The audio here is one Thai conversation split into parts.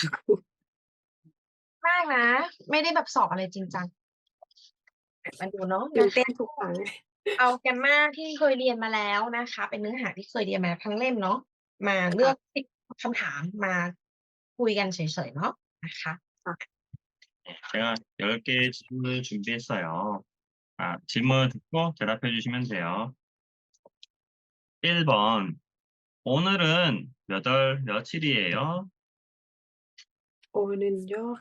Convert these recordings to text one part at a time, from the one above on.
ค่ะครู มากนะ ไม่ได้แบบสอบอะไรจริงจังมาดูเนาะ ตื่น นะ เต้ คะ นทุกครั้ง เอาแกมมาที่เคยเรียนมาแล้วนะคะ เป็นเนื้อหาที่เคยเรียนมาทั้งเล่มเนาะมาเลื ค่ะ อกสิบคำถามมาคุยกันเฉยๆเนาะนะคะ ค่ะ 제가 10개 질문을 준비했어요. 아, 질문 듣고 대답해 주시면 돼요. 1번. 오늘은 몇 월 며칠이에요? 오는요.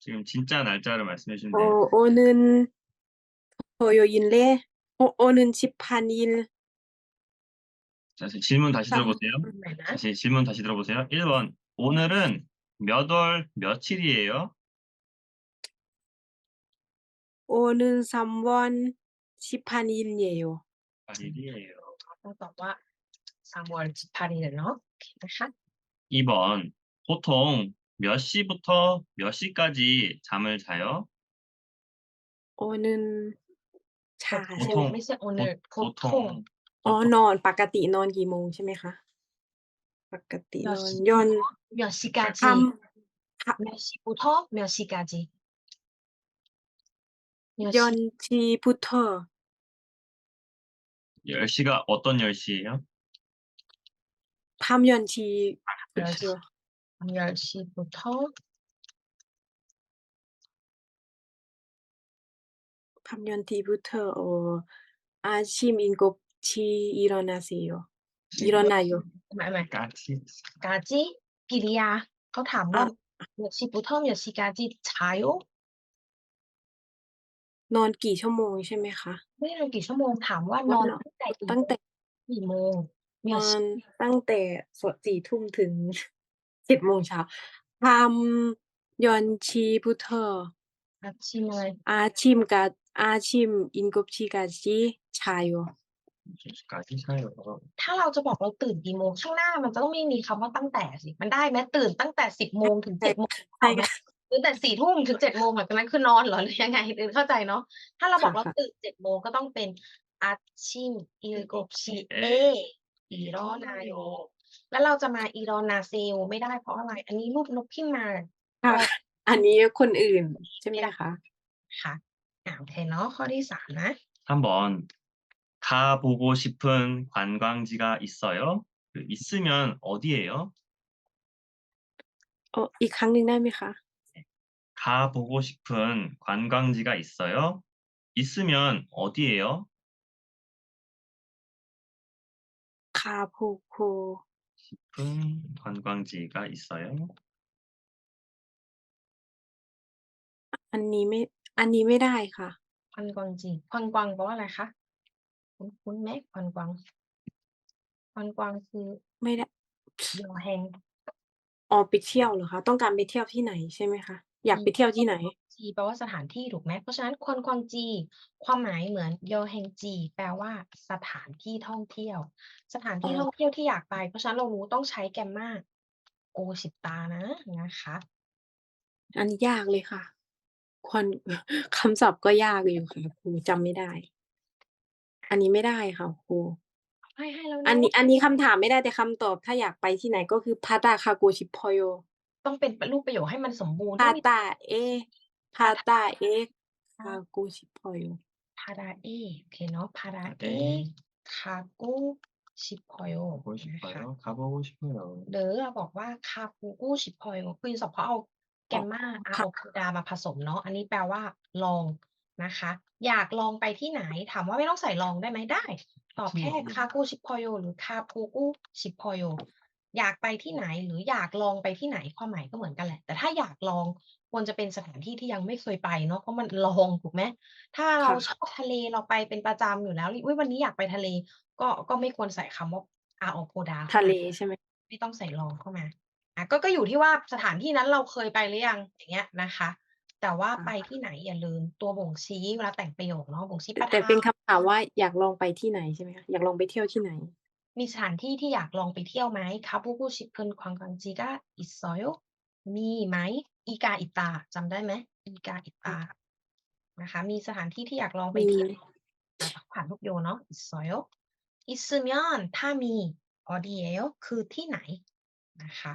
지금 진짜 날짜를 말씀해 주시면 어, 돼요. 오는 토요일에 어, 오는 18일 자, 질문 다시 자, 들어보세요. ไหนนะ 다시 질문 다시 들어보세요. 1번. 오늘은 몇 월 며칠이에요? 오는 3월 18일이에요. 8일이에요. ต้องตอบว่าสามวันสิบพารีเนาะโอเคนะคะ 2번. 보통 몇 시부터 몇 시까지 잠을 자요? 오는 자 โอ ใช่ โท ไหม ไม่ใช่โอเนอร์โพทง 보통 อ๋อ 보통 นอนปกตินอนกี่โมงใช่ไหมคะ ปกติ เดี๋ น ยว อน สิ ยอน 몇 시까지 참 몇 시부터 몇 시까지 몇 시, 연치부터 10시가 어떤 10시예요? 밤 연치 몇 시, 10시부터 밤 연치부터 어, 아침 7시 일어나세요. 일어나요. หมายหมาย 까치 กาจิกิริยาเขาถามว่า อ่ะ 몇 시부터 몇 시까지 자요 นอนกี่ชั่วโมงใช่ไหมคะ ไม่ได้นอนกี่ชั่วโมงถามว่าน ว่า อน นอน ตั้งแต่กี่ ตั้งแต่ กี่โมง น 몇 อ 시, นตั้งแต่สดสี่ทุ่มถึง สิบโมงเช้า밤 연치부터 아침을 아침까 아침 7시까지 자요. 10시까지 자요. ถ้าเราจะบอกเราตื่นกี่โมงข้างหน้ามันจะต้องไม่มีคำว่าตั้งแต่สิมันได้ไหมตื่นตั้งแต่สิบโมงถึง ใช่ เจ็ดโมง ใช่ เอาไหม ค่ะ ตื่นแต่สี่ทุ่มถึงเจ็ดโมงหลังจากนั้นคือนอนเหรอหรือยังไงหรือเข้าใจเนาะถ้าเราบอก ค่ะ เรา ค่ะ ตื่นเจ็ดโมงก็ต้องเป็นอาชิมอีโกชีเออีรอนาโย แล้วเราจะมาอีรอนาเซลไม่ได้เพราะอะไร อันนี้รูปนกพิมพ์มา ค่ะ อันนี้คนอื่นใช่ไหมคะ ค่ะอ่าโอเคเนาะข้อที่สามนะ 3번. 가보고 싶은 관광지가 있어요? 그 있으면 어디예요? เอออีกครั้งหนึ่งได้ไหมคะ 가보고 싶은 관광지가 있어요? 있으면 어디예요? คาโพโค 싶은 관광지가 있어요? อันนี้ไม่ อันนี้ไม่ได้ค่ะ ควันกวางจีควันกวางแปลว่าอะไรคะคุณคุณแม่ควันกวางควันกวางคือ ไม่ได้ ยอแฮง ออกไปเที่ยวเหรอคะ ต้องการไปเที่ยวที่ไหนใช่ไหมคะ อยากไปเที่ยวที่ไหน จีแปลว่าสถานที่ถูกไหม เพราะฉะนั้นควนกวางจี ความหมายเหมือนยอแฮงจี แปลว่าสถานที่ท่องเที่ยว สถานที่อ๋อท่องเที่ยวที่อยากไป เพราะฉะนั้นเรารู้ต้องใช้แกมมาโอสิตานะนะคะ อันนี้ยากเลยค่ะควันคำศัพท์ก็ยากอยู่ค่ะครูจำไม่ได้ อันนี้ไม่ได้ค่ะครูให้ให้แล้วอันนะนี้ อันนี้คำถามไม่ได้แต่คำตอบ ถ้าอยากไปที่ไหนก็คือพาตาคาโกชิพโยต้องเป็นรูปประโยคให้มันสมบูรณ์พาต้องมีตาเอ พาตาเอคาโกชิพโย พาราเอโอเคเนาะพาราเอ 네. คากุชิพโย 가보고 นะคะ 싶어요? 가보고 싶어요. หรือเราบอกว่าคาฟูกุชิพอยคือสอบเพราะเอาแกมมาอา ค่ะ โอคูดามาผสมเนาะอันนี้แปลว่า ลองนะคะ อยากลองไปที่ไหน ถามว่าไม่ต้องใส่ลองได้ไหมได้ ตอบแค่คากุชิพอยหรือคาฟูกุชิพอย อยากไปที่ไหนหรืออยากลองไปที่ไหนความหมายก็เหมือนกันแหละ แต่ถ้าอยากลองควรจะเป็นสถานที่ที่ยังไม่เคยไปเนาะเพราะมันลองถูกไหมถ้าเราค่ะ ชอบทะเลเราไปเป็นประจำอยู่แล้วอุ๊ยวันนี้อยากไปทะเล ก็ก็ไม่ควรใส่คำว่าอาโอโคดาทะเลใช่ไหม ไม่ต้องใส่รองเข้ามาอะก็ก็อยู่ที่ว่าสถานที่นั้นเราเคยไปหรือยังอย่างเงี้ยนะคะ แต่ว่าค่ะไปที่ไหนอย่าลืมตัวบ่งชี้เวลาแต่งประโยคเนาะบ่งชี้แต่ประแต่ธาเป็นน คำถามว่าอยากลองไปที่ไหนใช่ไหมคะอยากลองไปเที่ยวที่ไหน มีสถานที่ที่อยากลองไปเที่ยวไหมคาบูบูชิเพินควางกังจีกาอิซอยมีไหมอีกาอิตาจำได้ไหมอีกาอิตานะคะมีสถานที่ที่อยากลองไปมีเที่ยวอะผ่านรูปโยเนาะอิซอยอิซึมยอนถ้ามีออดีเอลคือที่ไหนนะคะ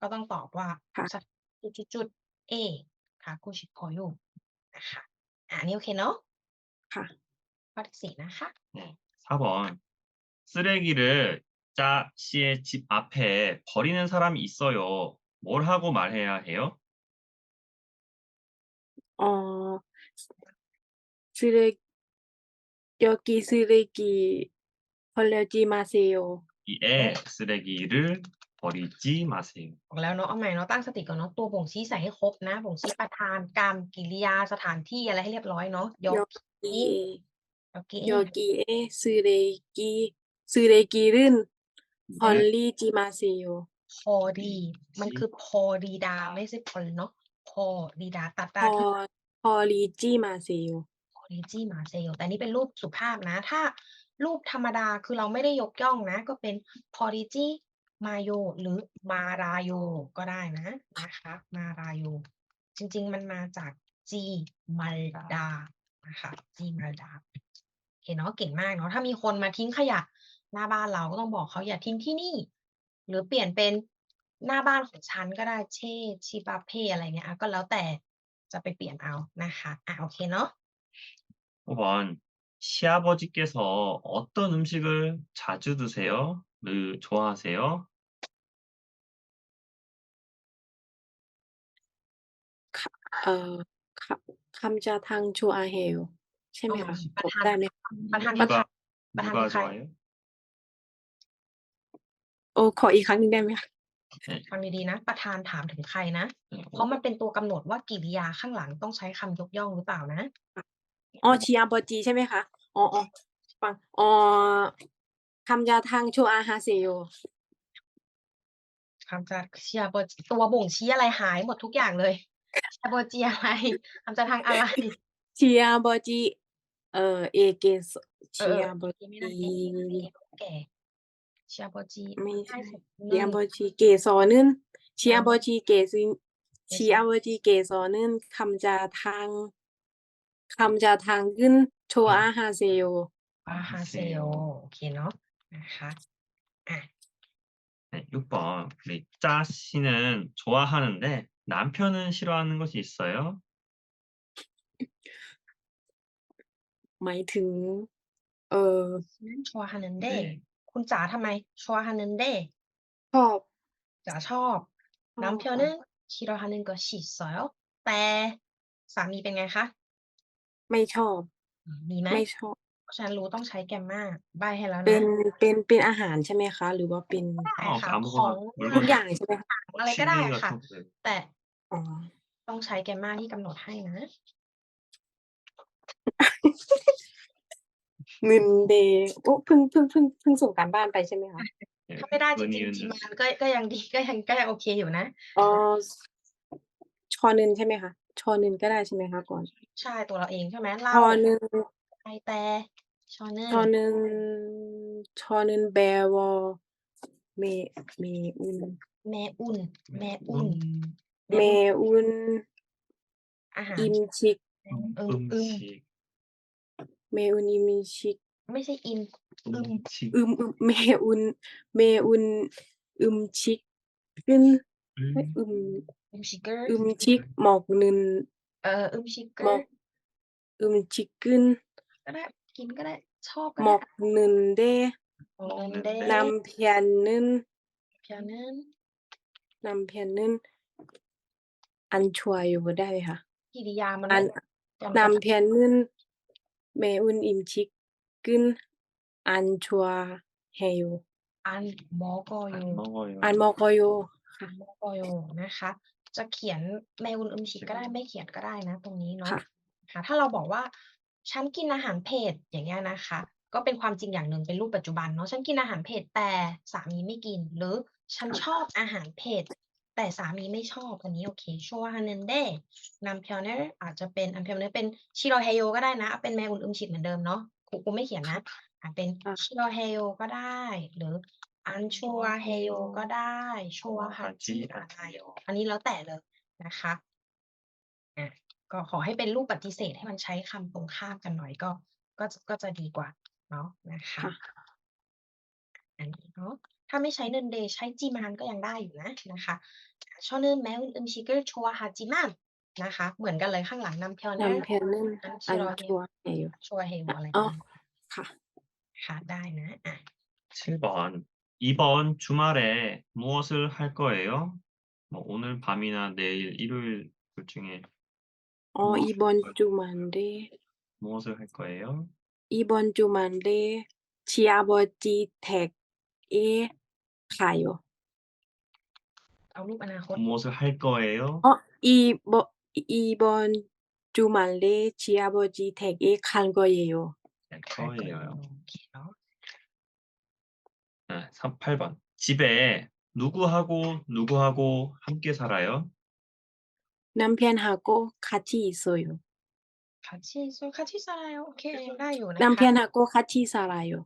ก็ต้องตอบว่าค่ะสถานจุดๆๆ A ค่ะกูชิพอยูนะคะอะอันนี้โอเคเนาะค่ะข้อที่สี่นะคะ 네. 4 번. 쓰레기를 자 씨의 집 앞에 버리는 사람이 있어요. 뭘 하고 말해야 해요? 어, 쓰레기, 여기 쓰레기 버리지 마세요. 이에 쓰레기를 버리지 마세요. บอกแล้วเนาะเอาใหม่เนาะตั้งสติก่อนเนาะตัวบ่งชี้ใส่ให้ครบนะ บ่งชี้ประธานกรรมกิริยาสถานที่อะไรให้เรียบร้อยเนาะยก 여기에, ยกกี้ 여기에 쓰레기, ซูเอดกีรื่นพอลลีจีมาเซโยพอดี มันคือพอดีดาไม่ใช่พลเนาะพอดีดาตัดตาอพอลีจีมาเซโยพอดีจีมาเซลแต่นี่เป็นรูปสุภาพนะ ถ้ารูปธรรมดาคือเราไม่ได้ยกย่องนะ ก็เป็นพอดีจีมาโยหรือมาราโยก็ได้นะนะคะมาราโยจริง ๆ มันมาจากจีมาลดานะคะจีมาลดาเห็นเนาะเก่งมากเนาะถ้ามีคนมาทิ้งขยะ หน้าบ้านเราก็ต้องบอกเขาอย่าทิ้งที่นี่ หรือเปลี่ยนเป็นหน้าบ้านของฉันก็ได้เช่ชิบาเพอะไรเงี้ยอ่ะก็แล้วแต่จะไปเปลี่ยนเอานะคะอ่ะโอเคเนาะ 5번. 시아버지께서 어떤 음식을 자주 드세요? 를 좋아하세요? 어, 가, 감자탕 좋아해요. ใช่ไหม อ๋อ คะ ประ ตอบ ธาน ได้ไหม ประธานที่ 누가 ประธาน 누가 ที่ใคร 좋아해요? โอ้ขออีกครั้งหนึ่งได้ไหมคะ 네. ฟังดีๆนะ ประธานถามถึงใครนะ 네. เพราะมันเป็นตัวกำหนดว่ากิริยาข้างหลังต้องใช้คำยกย่องหรือเปล่านะอ๋อชีอาบอจีใช่ไหมคะอ๋ออ๋อฟังอ๋อคำยาทางโชอาฮาเซโยคำจะเชียร์บทตัวบ่งชี้อะไรหายหมดทุกอย่างเลยเชียร์บทจีอะไรคำจะทางอะไรชีอาบอจีเอ่อเอเกสเอชีออาบอเอไม่จีได้แก่ เชียร์บทจี ไม่ ใช่ ใช่ สุด ชีอาบอจีเกสรนึนชีอาบอจีเกซินชีอาบอจีเกสรนึนคำจาทางคำจาทางขึ้นโชอาฮาเซโย อาฮาเซโอโอเคเนาะนะคะอ่ะ 네, 6번. 우리 짜 씨는 좋아하는데 남편은 싫어하는 것이 있어요? หมายถึง เอ่อ ชัวฮันเนนเด 네. คุณจ๋าทำไมชัวฮันเนนเด ชอบ จ๋าชอบ ชอบ น้ำเพียวนึงชิโรฮันนึงก็ฉีดสอยแต่สามีเป็นไงคะ ไม่ชอบ มีไหม ไม่ชอบ เพราะฉะนั้นรู้ต้องใช้แกมมาใบให้แล้ว เป็ นะ นเป็นเป็นอาหารใช่ไหมคะ หรือว่าเป็น ได้ 어, ค่ะ 아무거나 ของ 물건 ทุกอย่างใช่ไหมคะ อะไรก็ได้ 취미 ค่ะ 같은 거. 네. แต่ อ๋อ ต้องใช้แกมมาที่กำหนดให้นะ Monday โอ้ เพิ่งพิ่งพิ่งพิ่งส่งการบ้านไปใช่ไหมคะ?ถ้าไม่ได้จริง ๆ ทีมงานก็ ก็ยังดี ก็ยัง ก็ยังโอเคอยู่นะ อ๋อชอนึนใช่ไหมคะ?ชอนึนก็ได้ใช่ไหมคะก่อน?ใช่ ตัวเราเองใช่ไหม?เล่ชอนึ .1 ไทแต่ช .1 ช .1 ช .1 แบวอ เม เมอุน แมอุ่น แมอุ่น แมเมอุ่น อุน อาหาอิมชิกอึม ชิก เมอุนอิมชิกไม่ใช่อินอึมอึมอมเมอุน เมอุนอึมชิกขึ้นอึมอึมชิกหมอกนึนเอ่ออึมชิกหมอกอึมชิกขึ้นก็ได้กินก็ได้ชอบหมอกนึนเด้ได้นำเพียนนึนเพียงนั้นนำเพียนนึนอันชัวอยู่ได้ไหมค่ะกิริยามันอัแบบนำเพียนนึน เมอุนอิมชิกกึนอันชัวเฮโย อันมอกอ 안 ยู 먹어요. อันมอกโย อันมอกอยูนะคะ จะเขียนแมวอุนอึมชิกก็ได้ไม่เขียนก็ได้นะ ตรงนี้เนาะ ค่ะ ค่ะถ้าเราบอกว่า ฉันกินอาหารเผ็ดอย่างเงี้ยนะคะ ก็เป็นความจริงอย่างหนึ่งเป็นรูปปัจจุบันเนาะฉันกินอาหารเผ็ดแต่สามีไม่กิน หรือฉันชอบอาหารเผ็ด แต่สามีไม่ชอบอันนี้โอเคชัวฮันเนนเดนำเพียวเนอร์อาจจะเป็นอันเพียวเนอร์เป็นชิโรเฮโยก็ได้นะเอาเป็นแมวอุนอึมชิกเหมือนเดิมเนาะครูครูไม่เขียนนะอะเป็นค่ะชิโรเฮโยก็ได้ หรืออันชัวเฮโยก็ได้ชัวฮัจิอาไโยอันนี้แล้วแต่เลยนะคะอะก็ขอให้เป็นรูปปฏิเสธให้มันใช้คำตรงข้ามกันหน่อยก็ ก็จะก็จะดีกว่าเนาะนะคะ ค่ะ อันนี้เนาะ ถ้าไม่ใช้ 는데 ใช้ 지만 ก็ยังได้อยู่นะนะคะ 저는 매운 음식을 좋아하지만 นะคะ เหมือนกันเลยข้างหลัง 남편은 남편은 안 안 싫어해요. 좋아해요. 좋아해요 อะไร อ๋อ ประมาณนี้ ค่ะ ค่ะได้นะอ่ะ 7번. 이번 주말에 무엇을 할 거예요? 뭐 오늘 밤이나 내일 일요일 둘 중에 어, 뭐 이번 주말에 무엇을 할 거예요? 이번 주말에 시아버지 댁 에 가요. เอารูปอนาคต 무엇을 할 거예요? 어, 이번 이번 주말에 시아버지 댁에 갈 거예요. 할 ขายก่อน 거예요. โอเคเนาะ 네, 3, 8번. 집에 누구하고 누구하고 함께 살아요? 남편하고 같이 있어요. 같이 있어 같이 살아요 โอเคยังได้อยู่นะคะ 남편하고 같이 살아요.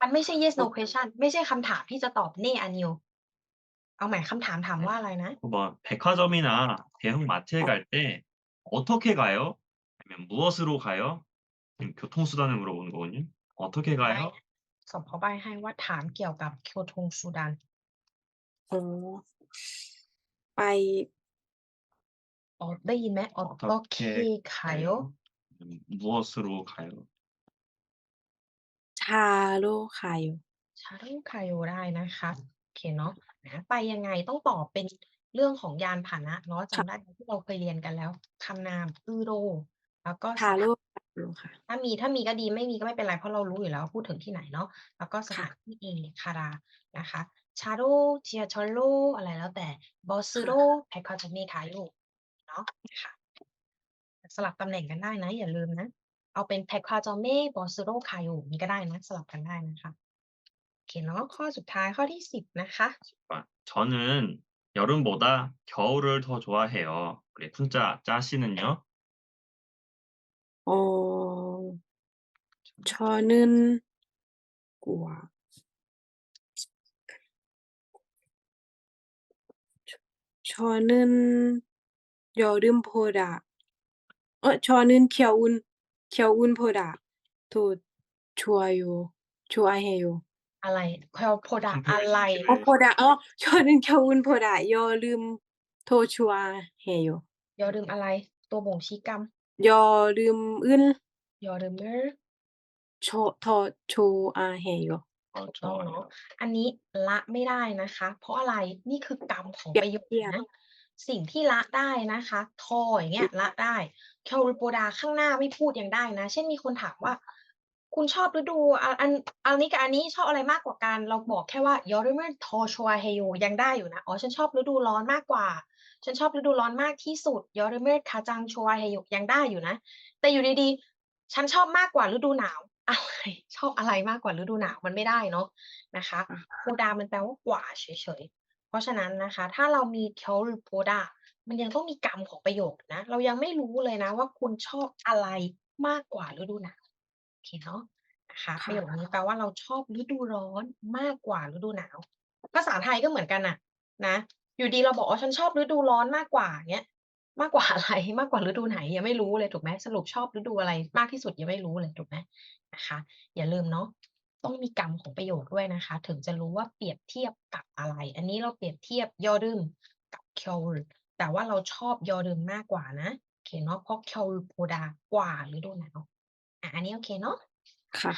มันไม่ใช่ yes no question ไม่ใช่คำถามที่จะตอบเน่อันนิวเอาใหม่คำถามถามว่าอะไรนะ 9번. 백화점이나 대형 마트에 갈 때 어떻게 가요? 아니면 무엇으로 가요? 지금 교통수단을 물어보는 거거든요. 어떻게 가요? สอบเขาใบให้ว่าถามเกี่ยวกับโคทงซูดาน 어, ไป อ๋อได้ยินไหมออโตเคคาย 음, 무엇으로 가요? 차로 가요. ชารุคายโยได้นะคะโอเคเนาะนะไปยังไงต้องตอบเป็นเรื่องของยานพาหนะเนาะจำได้ไหมที่เราเคยเรียนกันแล้วคำนามอือโร แล้วก็สถาน 차로 가요. ค่ะ ถ้ามีถ้ามีก็ดีไม่มีก็ไม่เป็นไรเพราะเรารู้อยู่แล้วว่าพูดถึงที่ไหนเนาะแล้วก็ส ค่ะ ถานที่เองคารานะคะชาโรเจียชอโรอะไรแล้วแต่บอสโรแพคคาจมีคาโยเนาะค่ะสลับตำแหน่งกันได้นะ อย่าลืมนะ เอาเป็นแพคคาจอเมบอสโรคาโยนี่ก็ได้นะ สลับกันได้นะคะโอเคเนาะข้อสุดท้ายข้อที่สิบนะคะ 아, 저는 여름보다 겨울을 더 좋아해요. 우리 푼자 짜씨는요? 어, 저는 우와. 저는 여름보다 어, 저는 겨울 겨울보다 더 좋아요. 좋아해요. อะไรคอโพดะอะไร 네. 어, 보다 어, 저는 겨울보다 여름 더 좋아해요. ยอรึมอะไร ตัวบ่งชี้กรรม 여름을 ยอรึมเมอร์ 저, 더 좋아해요. 어, 좋아요. 좋아요. อันนี้ละไม่ได้นะคะ เพราะอะไรนี่คือกรรมของ เปรียบ ประโยค เทียบ นะ สิ่งที่ละได้นะคะทออย่างเงี้ยละได้เคลโปดาข้างหน้าไม่พูดยังได้นะ เช่นมีคนถามว่า คุณชอบฤดูอันอันอันนี้กับอันนี้ชอบอะไรมากกว่ากัน เราบอกแค่ว่ายอริเมอร์ทอชัวเฮโยยังได้อยู่นะอ๋อฉันชอบฤดูร้อนมากกว่า ฉันชอบฤดูร้อนมากที่สุดยอริเมอร์คาจังชัวเฮโยยังได้อยู่นะ แต่อยู่ดีๆฉันชอบมากกว่าฤดูหนาวอะไรชอบอะไรมากกว่าฤดูหนาวมันไม่ได้เนาะนะคะอะโพดามันแปลว่ากว่าเฉยๆ เพราะฉะนั้นนะคะ ถ้าเรามีเทลโพดามันยังต้องมีกรรมของประโยคนะ เรายังไม่รู้เลยนะว่าคุณชอบอะไรมากกว่าฤดูหนาวโอเคเนาะนะคะค่ะประโยคนี้แปลว่าเราชอบฤดูร้อนมากกว่าฤดูหนาว ภาษาไทยก็เหมือนกันน่ะ นะ อยู่ดีเราบอกว่าฉันชอบฤดูร้อนมากกว่าเงี้ย มากกว่าอะไร มากกว่าฤดูไหนยังไม่รู้เลยถูกไหมสรุปชอบฤดูอะไรมากที่สุดยังไม่รู้เลยถูกไหมนะคะ อย่าลืมเนาะ ต้องมีกรรมของประโยคด้วยนะคะ ถึงจะรู้ว่าเปรียบเทียบกับอะไร อันนี้เราเปรียบเทียบยอรึมกับเคลแต่ว่าเราชอบยอรึมมากกว่านะโอเคเนาะเพราะเคลโพดากว่าฤดูหนาวอะอันนี้โอเคเนาะค่ะ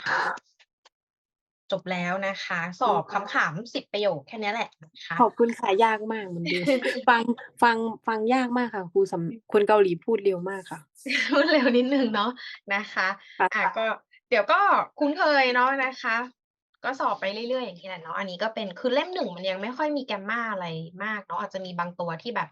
จบแล้วนะคะ สอบคำถามสิบประโยคแค่นี้แหละนะคะขอบคุณค่ะยากมากเหมือนเดิมฟังฟังฟังยากมากค่ะครูสำคนเกาหลีพูดเร็วมากค่ะพูดเร็วนิดนึงเนาะนะคะค่ะอะก็ เดี๋ยวก็คุ้นเคยเนาะนะคะ ก็สอบไปเรื่อยๆอย่างนี้แหละเนาะอันนี้ก็เป็นคือเล่มหนึ่งมันยังไม่ค่อยมีแกมมาอะไรมากเนาะอาจจะมีบางตัวที่แบบ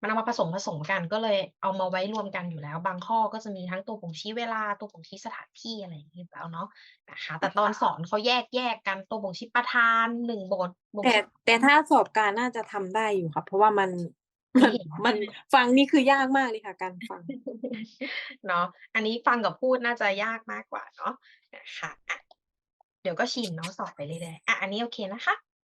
มันเอามาผสมผสมกันก็เลยเอามาไว้รวมกันอยู่แล้ว บางข้อก็จะมีทั้งตัวบ่งชี้เวลาตัวบ่งชี้สถานที่อะไรอย่างนี้ยแล้วเนาะนะคะ แต่ตอนสอนเขาแยกแยกกันตัวบ่งชี้ประธานหนึ่งบท แต่แต่ถ้าสอบการน่าจะทำได้อยู่ค่ะเพราะว่ามัน มันมันฟังนี่คือยากมากเลยค่ะ การฟังเนาะอันนี้ฟังกับพูดน่าจะยากมากกว่าเนาะนะคะอะเดี๋ยวก็ชินเนาะสอบไปเรื่อยๆอะอันนี้โอเคนะคะ